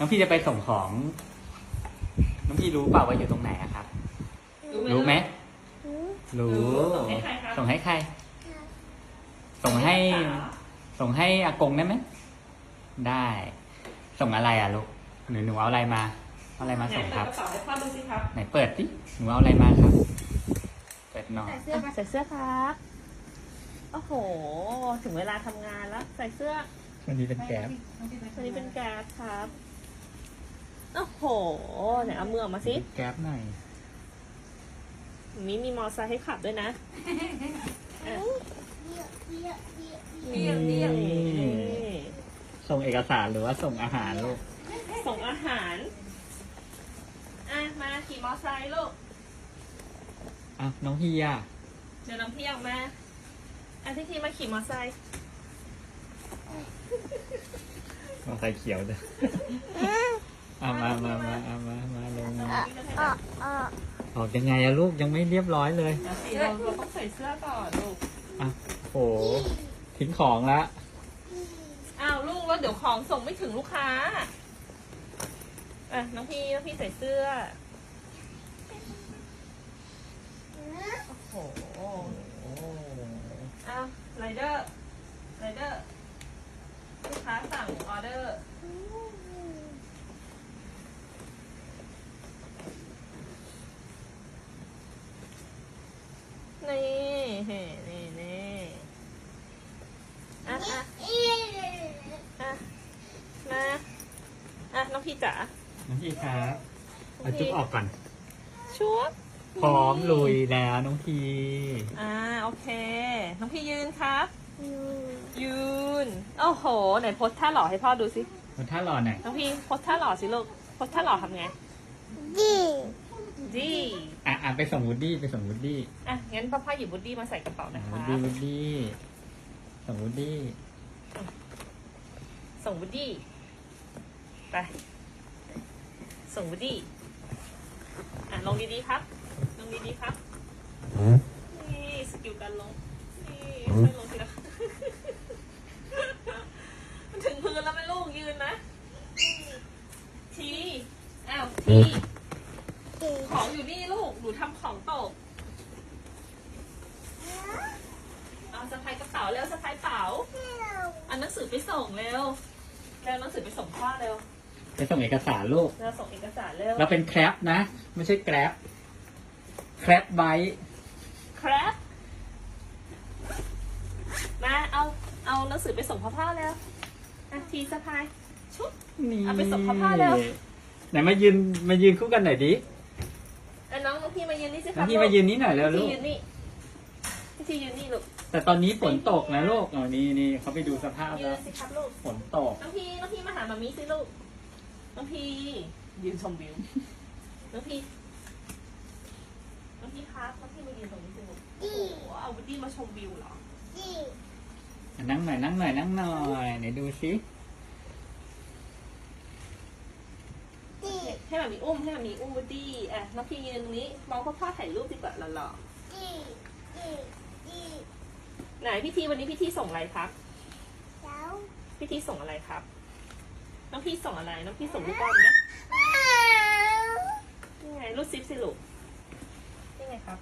น้องพี่จะไปส่งของ น้องพี่รู้เปล่าว่าอยู่ตรงไหนอะครับ รู้ไหม รู้ส่งให้ใครครับส่งให้ใคร ส่งให้ ส่งให้อากงได้ไหม ได้ ส่งอะไรอะลูก หนูหนูเอาอะไรมาเอาอะไรมาไหนส่งเปิคดรับกระเป๋าให้พ่อดูสิครับ ไหนเปิดดิหนูเอาอะไรมาครับ เปิดหน่อย ใส่เสื้อใส่เสื้อครับ โอ้โห ถึงเวลาทำงานแล้ว ใส่เสื้อวันนี้เป็นแก๊ปวันนี้เป็นแก๊สครับ โอ้โหไหนเอามือออกมาสิแก๊ปหน่อยมีมีมอไซค์ให้ขับด้วยนะอะเดี่ยงเดี่ยงนี่ส่งเอกสารหรือว่าส่งอาหารลูก ส่งอาหาร อะ มาขี่มอไซค์ลูก อะ น้องเฮียเดี๋ยวน้องพี่ออกมา อะที่ทีมาขี่มอไซค์มอไซค์เขียวจ้ะ เอามามามาเอามามาลงมาออกยังไงอะลูกยังไม่เรียบร้อยเลยเราเราต้องใส่เสื้อก่อนลูกอะโหทิ้งของละอ้าวลูกแล้วเดี๋ยวของส่งไม่ถึงลูกค้าอะน้องพี่น้องพี่ใส่เสื้อโอ้โหอ้อ้าวไรเดอร์ไรเดอร์ลูกค้าสั่งออเดอร์ นี่นี่นี่นี่อะอะอะมา อะ น้องพี่จ๋า น้อง พี่ครับเอาจุ๊บออกก่อน ชุบพร้อมลุยแล้วน้องพีอ่าโอเค น้องพี่ยืนครับ ยืน โอ้โห ไหนโพสท่าหล่อให้พ่อดูสิ มันท่ารอหน่อยน้องพี่โพสท่าหล่อสิลูก โพสท่าหล่อทำไง ดีอะอะไปส่งวูดดี้ไปส่งวูดดี้อะ งั้นพ่อพ่อหยิบบูดดี้มาใส่กระเป๋านะวูคะดดี้วูดดี้ส่งวูดดี้ส่งบูดดี้ไป ส่งบูดดี้อะลงดีๆครับ ลงดีๆครับ นี่สกิลการลง นี่ค่อยลงทีละมันถึงพื้นแล้วไหม่ลูกยืนนะทีอ้าวทีของอยู่นี่ลูก หนูทำของตก เอาสะพายกระเป๋าเร็วสะพายเป๋าเอาหนังสือไปส่งเร็วเร็วหนังสือไปส่งพ่อเร็ว ไปส่งเอกสารลูก เร็วส่งเอกสารเร็วเราเป็นแครปนะ ไม่ใช่แกร็บแครปไบต์ครับ มาเอาเอาหนังสือไปส่งพ่อพ่อเร็วอะทีสะพาย ชุบ นี่เอาไปส่งพ่อพ่อเร็ว ไหนมายืนมายืนคู่กันหน่อยดิอะน้องน้องพี่มายืนนี่สิคน้รัอบงพี่มายืนนี้หน่อยเร็วพี่ลูกยืนนี่พี่ทียืนนี่ลูกแต่ตอนนี้ฝนตกนะลูกอ๋อนี่นี่เขาไปดูสภาพยืแล้นวสิครับลูกฝนตก น้องพี่น้องพี่มาหามามีสิลูก น้องพี่ยืนชมวิว น้องพี่น้องพี่ครับน้องพี่มายืนตรงนี้สิลูกโอ้โหเอาวุดี้มาชมวิวเหรอนั่งหน่อยนั่งหน่อยนั่งหน่อยไหนดูสิให้แบบมีอุ้มให้แบบมีอุ้มวูดดี้อะน้องพี่ยืนตรงนี้ มองพ่อพ่อถ่ายรูปดีกว่าหล่อๆไหนพี่ทีวันนี้พี่ทีส่งอะไรครับ พี่ทีส่งอะไรครับ น้องพี่ส่งอะไร น้องพี่ส่งลูกบอลนะนี่ไงรูดซิปสิลูกนี่ไงครับ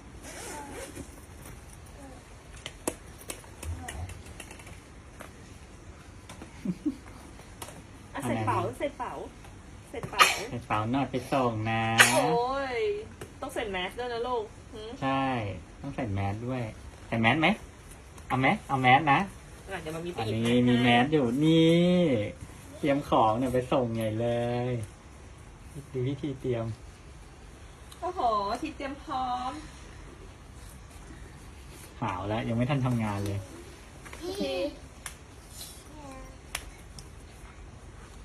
อะใส่เป๋าใส่เป๋าใส่เป๋ากระเป๋าหน่อยไปส่งนะ โอ้ย ต้องใส่แมสด้วยนะลูกหืมใช่ ต้องใส่แมสด้วย ใส่แมสไหมเอาแมสเอาแมสนะ อะเดี๋ยวมันมีไปอันหยิบนี้มีแมสอยู่นี่ เตรียมของเนี่ยไปส่งใหญ่เลยดูวิธีเตรียม โอ้โห ทีเตรียมพร้อม หาวแล้ว ยังไม่ทันทำงานเลย ที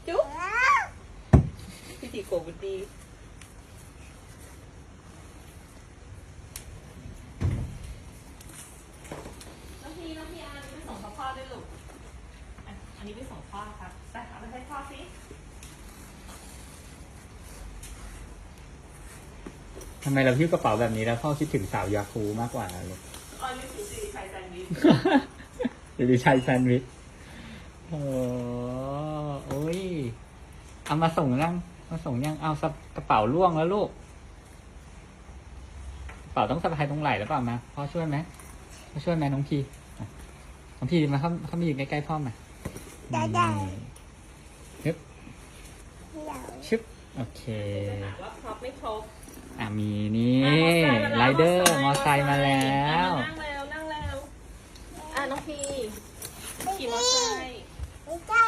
จุ๊บพี่ทีโกบุดดีน้องพี่น้องพี่อันนี้ไปส่งพ่อพ่อด้วยลูกอะอั นนี้ไปส่งพ่อครับไปเอาไปให้พ่อสิทำไมเราพิ้วกระเป๋าแบบนี้แล้วพ่อคิดถึงสาวยาคูมากกว่าเลยอ๋อนี่คือซีไทยแซนด์วิชเดี๋ยวดูชัยแซนด์วิชโอ้โอ้ยเอามาส่งยังมาส่งยังเอาสะกระเป๋าล่วงแล้วลูกกระเป๋าต้องสะพายตรงไหล่หรือเปล่ามาพ่อช่วยไหมพ่อช่วยไหมน้องพีอะน้องพีมาเข้าเข้ามายืนใกล้ๆพ่อมา ได้ได้ฮึบเดี๋ยวชึบโอเคจะหาว่าครบไม่ครบ อะมีนี่อะไรเดอร์มอไซค์มาแล้ว อะนั่งแล้วนั่งแล้วอะน้องพีขี่มอไซค์ไม่ได้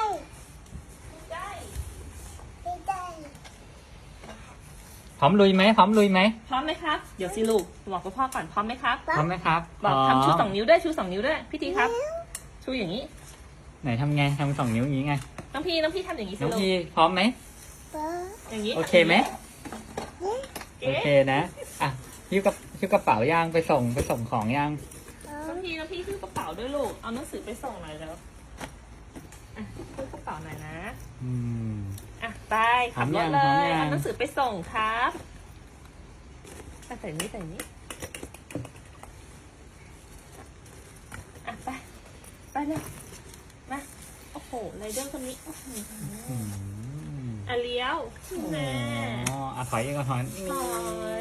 ได้ไม่ได้พร้อมลุยไหมพร้อมลุยไหมพร้อมไหมครับ เดี๋ยวสิลูกบอกกับพ่อก่อนพร้อมไหมครับ พร้อมไหมครับบอกพร้มทำชูสองนิ้วด้วยชูสองนิ้วด้วยพี่ทีครับ ชูอย่างนี้ ไหนทำไงทำสองนิ้วอย่างนี้ไง น้องพี่น้องพี่ทำอย่างนี้สิน้องลูกพีพร้อมไหมเปิดอย่างนี้โอเคไหม โอเอ๊ะเคนะ อะหิ้วกระหิ้วกระเป๋าย่างไปส่งไปส่งของย่างเปิน้องดพี่น้องพี่ขึ้นกระเป๋าด้วยลูก เอาหนังสือไปส่งหน่อยแล้วอะขึ้นกระเป๋าหน่อยนะ อืม อะไปขับรถพร้อมยังเลพร้อมยยัง เอาหนังสือไปส่งครับอะใส่นี้ใส่นี้อะไป ไปเลยมาโอ้โห ไรเดอร์คนนี้อื้อหืออืมอะเลี้ยวแม่อ๋ออะถอยอีกก็ถอยถอ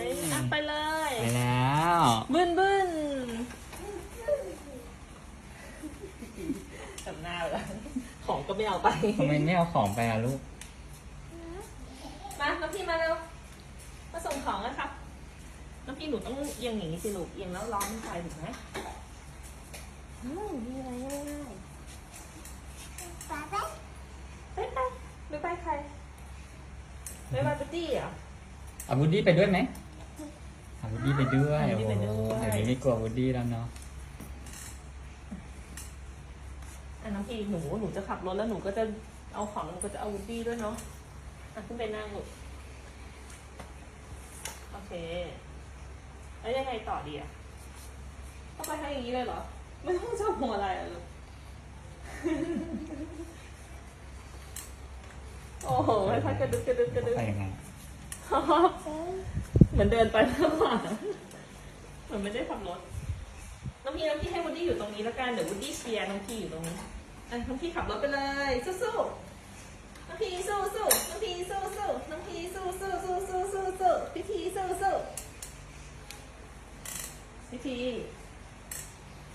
ยอะไปเลย ไปแล้วบึ้นบึ้นจำหน้าไปแล้วของก็ไม่เอาไป ทำไมไม่เอาของไปอะลูก มาน้องพี่มาเร็วมาส่งของนะครับ น้องพี่หนูต้องเอียงอย่างนี้สิลูกเอียงแล้วร้อนไปถูกไหมอืมมีอะไรง่าย ป๊าป๊าๆไปไปไปไปใครไปไปปาร์ตี้เหรอเอาวูดดี้ไปด้วยไหมเอาวูดดี้ไปด้วยเอาโอ้วูดดี้โหไปด้วย เดี๋ยวนี้ไม่กลัววูดดี้แล้วเนาะอะน้องพี่หนูหนูจะขับรถแล้วหนูก็จะเอาของหนูก็จะเอาวูดดี้ด้วยเนาะอะขึ้นไปนั่งลูกโอเคแล้วยังไงต่อดีอะต้องไปทางอย่างนี้เลยเหรอไม่ต้องจับหัวอะไรอะลูก โอ้โหค่อยๆกระดึบกระดึบกระดึบไปยังไงเหมือนเดินไปมากกว่าเหมือนไม่ได้ขับรถ น้องพี่น้องพี่ให้วูดดี้อยู่ตรงนี้แล้วกัน เดี๋ยววูดดี้เชียร์น้องพี่อยู่ตรงนี้อะน้องพี่ขับรถไปเลย สู้ๆ น้องพี่สู้สู้น้องพี่สู้สู้น้องพี่สู้สู้สู้สู้สู้สู้พี่ทีสู้สู้พี่ที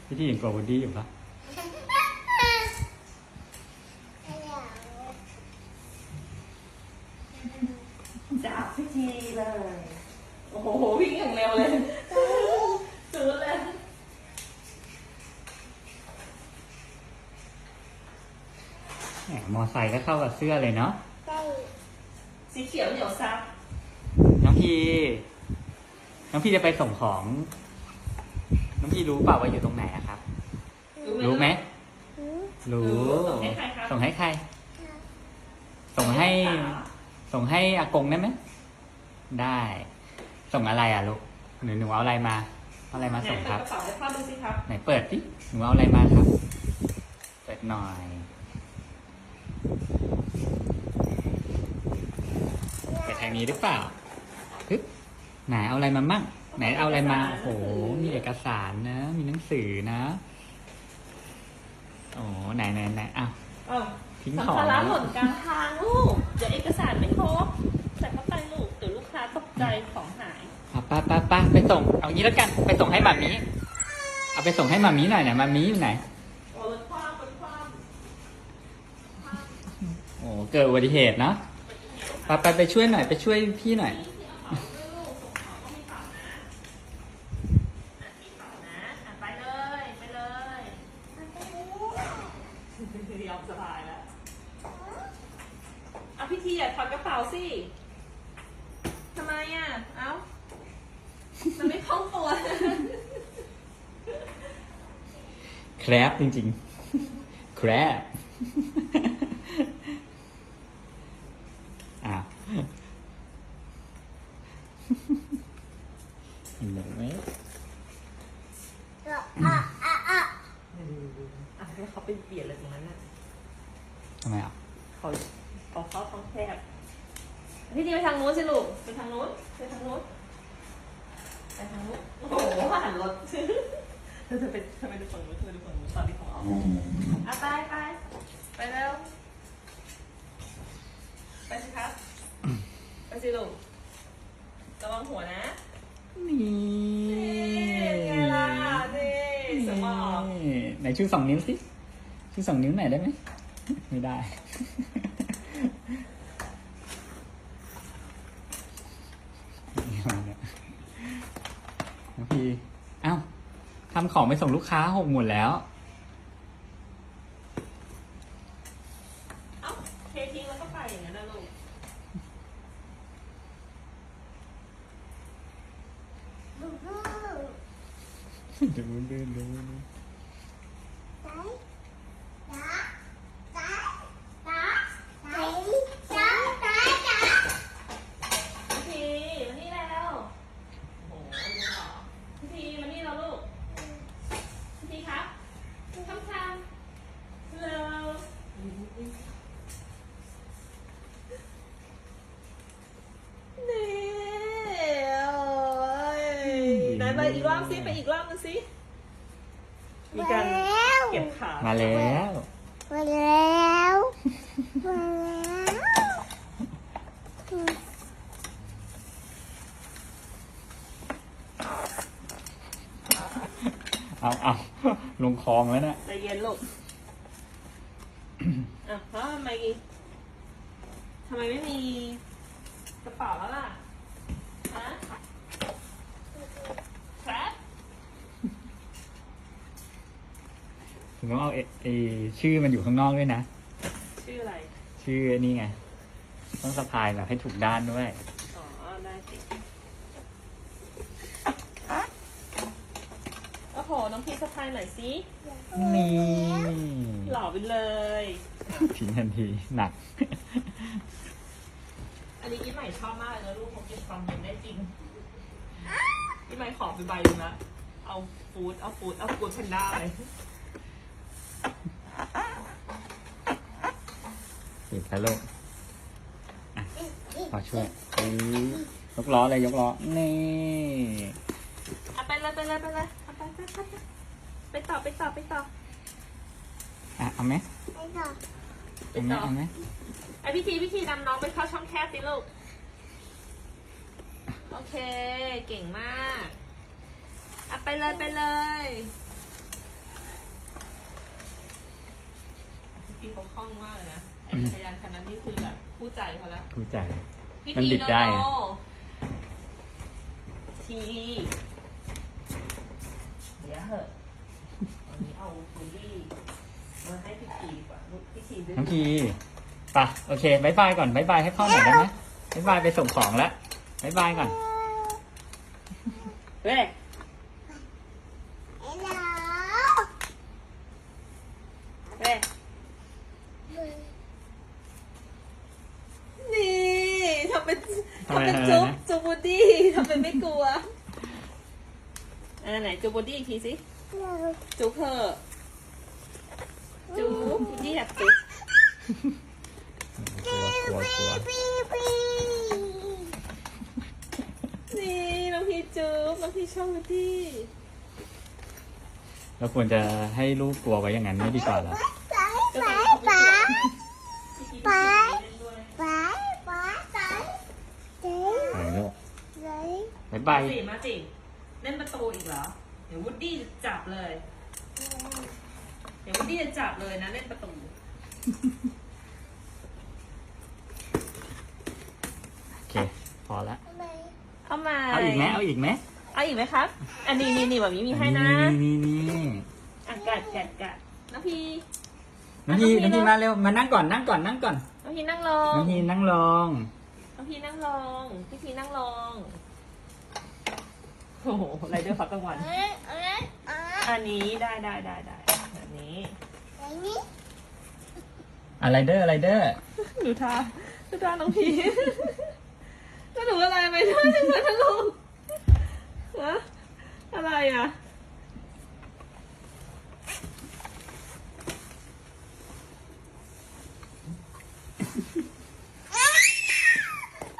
พี่ที่ยังกลัววูดดี้อยู่ปะ จับพี่ทีเลย โอ้โหวิ่งอย่างเร็วเลยซื้อเลย แหมมอไซค์ก็เข้ากับเสื้อเลยเนาะได้สีเขียวเหนียวซับน้องพีน้องพีจะไปส่งของ น้องพีรู้เปล่าว่าอยู่ตรงไหนอะครับ รู้ไหมหืมรู้ ส่งให้ใครครับส่งให้ใคร ส่งให้ ส่งให้อากงได้ไหม ได้ ส่งอะไรอะลูก หนูหนูเอาอะไรมาเอาอะไรมาส่งครับ ไหนเปิดกระเป๋าให้พ่อดูสิครับ ไหนเปิดดิหนูเอาอะไรมาครับ เปิดหน่อย เปิดทางนี้หรือเปล่าฮึบไหนเอาอะไรมามั่งไหนเอาอะไรมาโอ้โหมีเอกสารนะ มีหนังสือนะโอ้ไหนไหนไหนอ้าวอ้าวทิ้งสัมของภาระนะหล่นกลางทางลูก เดี๋ยวเอกสารไม่ครบใส่เข้าไปลูกเดี๋ยวลูกค้าตกใจของหายเอาไปไปไปไปส่ง เอางี้แล้วกัน ไปส่งให้หมามีเอาไปส่งให้หมามีหน่อยนะหมามีอยู่ไหน เกิดอุบัติเหตุเนอะไปไปไปช่วยหน่อยไปช่วยพี่หน่อยนะอะไปเลย ไปเลยยอมสบายแล้วเอาพี่ทีอะถอดกระเป๋าสิทำไมอะ เอ้า มันไม่คล่องตัว แครบจริงๆ แครบ อ้าวเห็นไหม อะอะอะอะ อะให้เขาไปเบียดเลยตรงนั้นน่ะ ทำไมอะ เขาเขาเข้าท้องแคบพี่ดีไปทางนู้นสิลูก ไปทางนู้น ไปทางนู้น ไปทางนู้นโอ้โหหันรถเธอจะไปเธอไปดูฝั่งนู้นเธอไปดูฝั่งนู้นตอนที่เขาเอาอะไปไปไปเร็วไปสิครับ ไปสิลูกระวังหัวนะนี่นี่ไงล่ะนี่สมองนี่ไหนชูสองนิ้วสิชูสองนิ้วไหนอยได้ไหม ไม่ได้น้อง ที เอ้าทำของไปส่งลูกค้าหกหมดแล้ว เอ้าเททิ้งแล้วก็ไปอย่างนั้นนะลูก บูบู ดูดูดูดู ไก่ตาตาตาไก่ตาตาตา พี่พีมานี่แล้วโอ้โหดูหรอพี่พีมานี่แล้วลูก พี่พีครับคำคำฮัลโหลนี่โอ้ยไหนไป อีกรอบสิไปอีกรอบนึงสิมีมาการแล้วเก็บขามาแล้วมาแล้วมาแล้วเอาเอาลงคลองแล้วนะใจเย็นลูกอะแล้วทำไมทำไมไม่มีกระเป๋าแล้วล่ะ ฮะครับ ถึงต้องเอาเอเอ ชื่อมันอยู่ข้างนอกด้วยนะ ชื่ออะไร ชื่อนี่ไง ต้องสะพายแบบให้ถูกด้านด้วย อ๋อ ได้สิโอ้โห น้องพีสะพายหน่อยสินี่หล่อไปเลย ทิ้งทันทีหนัก อันนี้พี่ใหม่ชอบมากเลยนะลูกเขาเก็บความเย็นได้จริงพี่ใหม่ขอไปใบหนึงละเอาฟูดเอาฟูดเอาฟูดแพนด้าเลย ปิดแล้วลูกอะขอช่วยอื้อยกล้อเลยยกล้อ นี่เอาไปเลยไปเลยไปเลยเอาไปไปไปไปไปต่อไปต่อไปต่ออะเอาไหมไปต่อไปเอาไหมต่อเอาไหมไอพิธีพิธีนำน้องไปเข้าช่องแคบสิลูก โอเค เก่งมากเอาไปเลยไปเลยพี่เขาคล่องมากเลยนะไอ้ จักรยานคันนั้นนี่คือแบบคู่ใจเขาแล้วกูใจพิมันธีบิดได้โนอะโน่ทีเดี๋ยวเหอะวันนี้เอาฟูลี่มาให้พิธีดีกว่าลูกพิธีดื้อน้องพีไปะโอเคบายบายก่อนบายบายให้พ่อหน่อยได้ไหมบายบายไปส่งของแล้วบายบายก่อนเฮ้ย ไปแล้ว เฮ้ย นี่ทำเป็น ทำไม ทำเป็น อะไร จุ๊บ นะ จูบูดี้ทำเป็นไม่กลัวอัน ไหนจูบูดี้อีกทีสิจุ๊บเถอะจุ๊บบูดี้อยากจุ๊บกลัวกลัวกลัวปีปีนี่น้องพี่จุ๊บน้องพี่ชอบบูดี้เราควรจะให้ลูกกลัวไว้อย่างนั้นไม่ดีกว่าเหรอไปไปไปไปไปไปไปเจ๊ไหนลูก เจ๊บายบายสิมาสิเล่นประตูอีกเหรอ เดี๋ยววูดดี้จะจับเลย เดี๋ยววูดดี้จะจับเลยนะเล่นประตู โอเค พอละทำไมเอามาเอาอีกไหมเอาอีกไหมเอาอีกไหมครับ อันนี้นี่นี่แบบนี้มีให้นะนี่นี่นี่อะกัดกัดกัดน้องพี น้องพีน้น้อองงพีพีมาเร็ว มานั่งก่อน นั่งก่อน นั่งก่อน น้องพีนั่งลงน้องพีนั่งลง น้องพีนั่งลงพี่พีนั่งลง โอ้โหไรเดอร์พักกลางวันเอ้ยเอ้ยเอ้ยอันนี้ได้ได้ได้ได้แบบนี้ไอ้นี่อะไรเดอร์อะไรเดอร์ดูท่าดูท่าน้องพีจะหนูอะไรไปท่าจังเลยนะลูกฮะอะไรอะ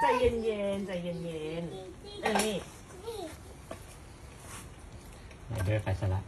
ใจเย็นเย็นๆใจเย็นเย็นๆเออนี่ นี่ ไรเดอร์ไปซะละ